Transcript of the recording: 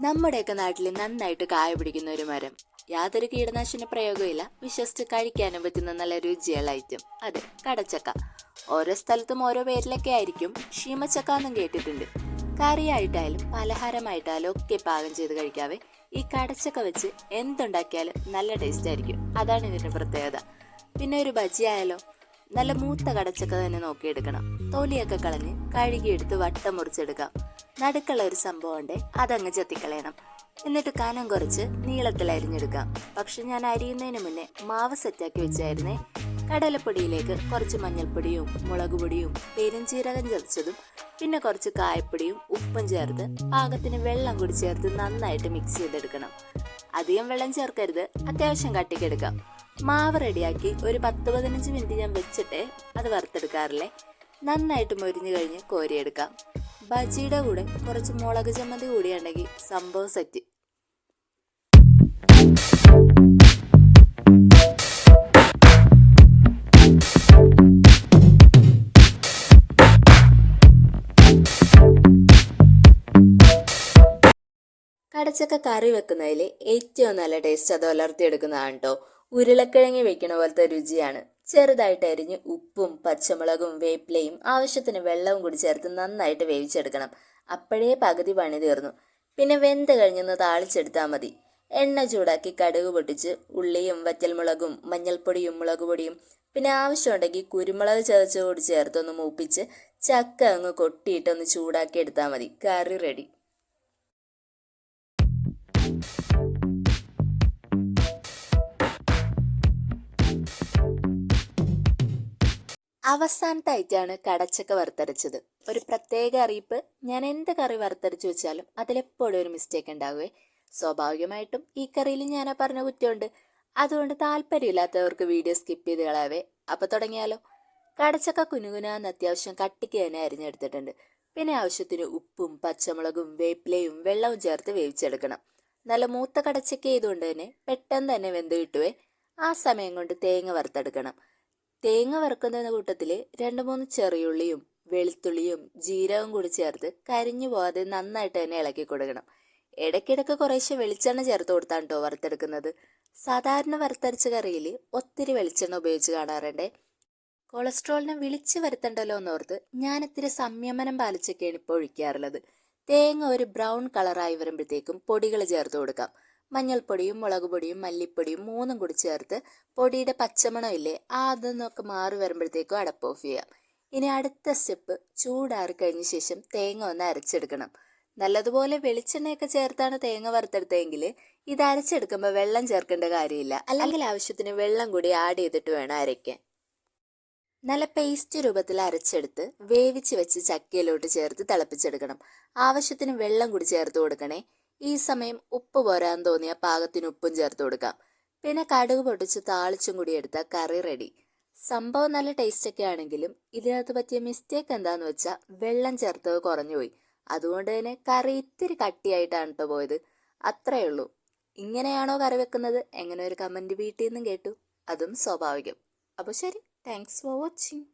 നമ്മുടെയൊക്കെ നാട്ടിൽ നന്നായിട്ട് കായ പിടിക്കുന്ന ഒരു മരം. യാതൊരു കീടനാശിനി പ്രയോഗമില്ല വിശ്വസിച്ച് കഴിക്കാനും പറ്റുന്ന നല്ല രുചിയുള്ള ഐറ്റം അതെ കടച്ചക്ക. ഓരോ സ്ഥലത്തും ഓരോ പേരിലൊക്കെ ആയിരിക്കും. ക്ഷീമച്ചക്ക എന്നും കേട്ടിട്ടുണ്ട്. കറിയായിട്ടായാലും പലഹാരമായിട്ടായാലും ഒക്കെ പാകം ചെയ്ത് കഴിക്കാവേ. ഈ കടച്ചക്ക വെച്ച് എന്തുണ്ടാക്കിയാലും നല്ല ടേസ്റ്റ് ആയിരിക്കും. അതാണ് ഇതിന്റെ പ്രത്യേകത. പിന്നെ ഒരു ബജി നല്ല മൂത്ത കടച്ചക്ക തന്നെ നോക്കിയെടുക്കണം. തൊലിയൊക്കെ കളഞ്ഞ് കഴുകിയെടുത്ത് വട്ടം മുറിച്ചെടുക്കാം. നടുക്കുള്ള ഒരു സംഭവം ഉണ്ട്. അതങ്ങ് ചെത്തിക്കളയണം. എന്നിട്ട് കനം കുറച്ച് നീളത്തിൽ അരിഞ്ഞെടുക്കാം. പക്ഷെ ഞാൻ അരിയുന്നതിന് മുന്നേ മാവ് സെറ്റാക്കി വെച്ചായിരുന്നേ. കടലപ്പൊടിയിലേക്ക് കുറച്ച് മഞ്ഞൾപ്പൊടിയും മുളക് പൊടിയും പെരുംജീരകം ചതച്ചതും പിന്നെ കുറച്ച് കായപ്പൊടിയും ഉപ്പും ചേർത്ത് പാകത്തിന് വെള്ളം കൂടി ചേർത്ത് നന്നായിട്ട് മിക്സ് ചെയ്തെടുക്കണം. അധികം വെള്ളം ചേർക്കരുത്. അത്യാവശ്യം കട്ടിക്കെടുക്കാം മാവ് റെഡിയാക്കി ഒരു പത്ത് പതിനഞ്ച് മിനിറ്റ് ഞാൻ വെച്ചിട്ട് അത് വറുത്തെടുക്കാറില്ലേ? നന്നായിട്ട് മൊരിഞ്ഞു കഴിഞ്ഞ് കോരിയെടുക്കാം. ബജിയുടെ കൂടെ കുറച്ച് മുളക് ചമ്മന്തി കൂടിയുണ്ടെങ്കിൽ സംഭവം സെറ്റ്. കടച്ചക്ക കറി വെക്കുന്നതിൽ ഏറ്റവും നല്ല ടേസ്റ്റ് അത് വളർത്തിയെടുക്കുന്നതാണ് കേട്ടോ ഉരുളക്കിഴങ്ങി വെക്കണ പോലത്തെ രുചിയാണ്. ചെറുതായിട്ട് അരിഞ്ഞ് ഉപ്പും പച്ചമുളകും വേപ്പിലയും ആവശ്യത്തിന് വെള്ളവും കൂടി ചേർത്ത് നന്നായിട്ട് വേവിച്ചെടുക്കണം. അപ്പോഴേ പകുതി പണി തീർന്നു. പിന്നെ വെന്ത് കഴിഞ്ഞൊന്ന് താളിച്ചെടുത്താൽ മതി. എണ്ണ ചൂടാക്കി കടുക് പൊട്ടിച്ച് ഉള്ളിയും വറ്റൽമുളകും മഞ്ഞൾപ്പൊടിയും മുളക് പൊടിയും പിന്നെ ആവശ്യമുണ്ടെങ്കിൽ കുരുമുളക് ചതച്ച് കൂടി ചേർത്തൊന്ന് മൂപ്പിച്ച് ചക്ക അങ്ങ് കൊട്ടിയിട്ടൊന്ന് ചൂടാക്കി എടുത്താൽ മതി. കറി റെഡി അവസാനത്തെ ഐറ്റാണ് കടച്ചക്ക വറുത്തരച്ചത്. ഒരു പ്രത്യേക അറിയിപ്പ് ഞാൻ എന്ത് കറി വറുത്തരച്ച് വെച്ചാലും അതിലെപ്പോഴും ഒരു മിസ്റ്റേക്ക് ഉണ്ടാവുകയെ സ്വാഭാവികമായിട്ടും ഈ കറിയിൽ ഞാൻ പറഞ്ഞ കുറ്റമുണ്ട്. അതുകൊണ്ട് താല്പര്യമില്ലാത്തവർക്ക് വീഡിയോ സ്കിപ്പ് ചെയ്ത് കളയാവേ. അപ്പൊ തുടങ്ങിയാലോ? കടച്ചക്ക കുനുകുനാന്ന് അത്യാവശ്യം കട്ടിക്ക് തന്നെ അരിഞ്ഞെടുത്തിട്ടുണ്ട്. പിന്നെ ആവശ്യത്തിന് ഉപ്പും പച്ചമുളകും വേപ്പിലയും വെള്ളവും ചേർത്ത് വേവിച്ചെടുക്കണം. നല്ല മൂത്ത കടച്ചക്ക ചെയ്തുകൊണ്ട് തന്നെ പെട്ടെന്ന് തന്നെ വെന്ത് കിട്ടുവേ. ആ സമയം കൊണ്ട് തേങ്ങ വറുത്തെടുക്കണം. തേങ്ങ വറുക്കുന്ന കൂട്ടത്തിൽ രണ്ട് മൂന്ന് ചെറിയുള്ളിയും വെളുത്തുള്ളിയും ജീരകവും കൂടി ചേർത്ത് കരിഞ്ഞു പോകാതെ നന്നായിട്ട് തന്നെ ഇളക്കി കൊടുക്കണം. ഇടയ്ക്കിടയ്ക്ക് കുറേശ്ശെ വെളിച്ചെണ്ണ ചേർത്ത് കൊടുത്താണ് കേട്ടോ വറുത്തെടുക്കുന്നത്. സാധാരണ വറുത്തരച്ച കറിയിൽ ഒത്തിരി വെളിച്ചെണ്ണ ഉപയോഗിച്ച് കാണാറുണ്ടേ. കൊളസ്ട്രോളിനെ വിളിച്ച് വരുത്തണ്ടല്ലോ എന്നോർത്ത് ഞാൻ ഇത്തിരി സംയമനം പാലിച്ചൊക്കെയാണ് ഇപ്പോൾ ഒഴിക്കാറുള്ളത്. തേങ്ങ ഒരു ബ്രൗൺ കളറായി വരുമ്പോഴത്തേക്കും പൊടികൾ ചേർത്ത് കൊടുക്കാം. മഞ്ഞൾപ്പൊടിയും മുളകുപൊടിയും മല്ലിപ്പൊടിയും മൂന്നും കൂടി ചേർത്ത് പൊടിയുടെ പച്ചമണം ഇല്ലേ ആ അതൊന്നൊക്കെ മാറി വരുമ്പോഴത്തേക്കും അടപ്പ് ഓഫ് ചെയ്യാം. ഇനി അടുത്ത സ്റ്റെപ്പ് ചൂടാറി കഴിഞ്ഞ ശേഷം തേങ്ങ ഒന്ന് അരച്ചെടുക്കണം. നല്ലതുപോലെ വെളിച്ചെണ്ണയൊക്കെ ചേർത്താണ് തേങ്ങ വറുത്തെടുത്തതെങ്കിൽ ഇത് അരച്ചെടുക്കുമ്പോൾ വെള്ളം ചേർക്കേണ്ട കാര്യമില്ല. അല്ലെങ്കിൽ ആവശ്യത്തിന് വെള്ളം കൂടി ആഡ് ചെയ്തിട്ട് വേണം അരയ്ക്കാൻ. നല്ല പേസ്റ്റ് രൂപത്തിൽ അരച്ചെടുത്ത് വേവിച്ച് വെച്ച് ചക്കയിലോട്ട് ചേർത്ത് തിളപ്പിച്ചെടുക്കണം. ആവശ്യത്തിന് വെള്ളം കൂടി ചേർത്ത് കൊടുക്കണേ. ഈ സമയം ഉപ്പ് പോരാൻ തോന്നിയ പാകത്തിന് ഉപ്പും ചേർത്ത് കൊടുക്കാം. പിന്നെ കടുക് പൊടിച്ച് താളിച്ചും കൂടി എടുത്ത കറി റെഡി സംഭവം നല്ല ടേസ്റ്റ് ഒക്കെ ആണെങ്കിലും ഇതിനകത്ത് പറ്റിയ മിസ്റ്റേക്ക് എന്താന്ന് വെച്ചാൽ വെള്ളം ചേർത്തത് കുറഞ്ഞുപോയി അതുകൊണ്ട് തന്നെ കറി ഇത്തിരി കട്ടിയായിട്ടാണ് കേട്ടോ പോയത്. അത്രേ ഉള്ളൂ. ഇങ്ങനെയാണോ കറി വെക്കുന്നത്? എങ്ങനെ ഒരു കമന്റ് വീട്ടിൽ നിന്നും കേട്ടു. അതും സ്വാഭാവികം. അപ്പോൾ ശരി. Thanks for watching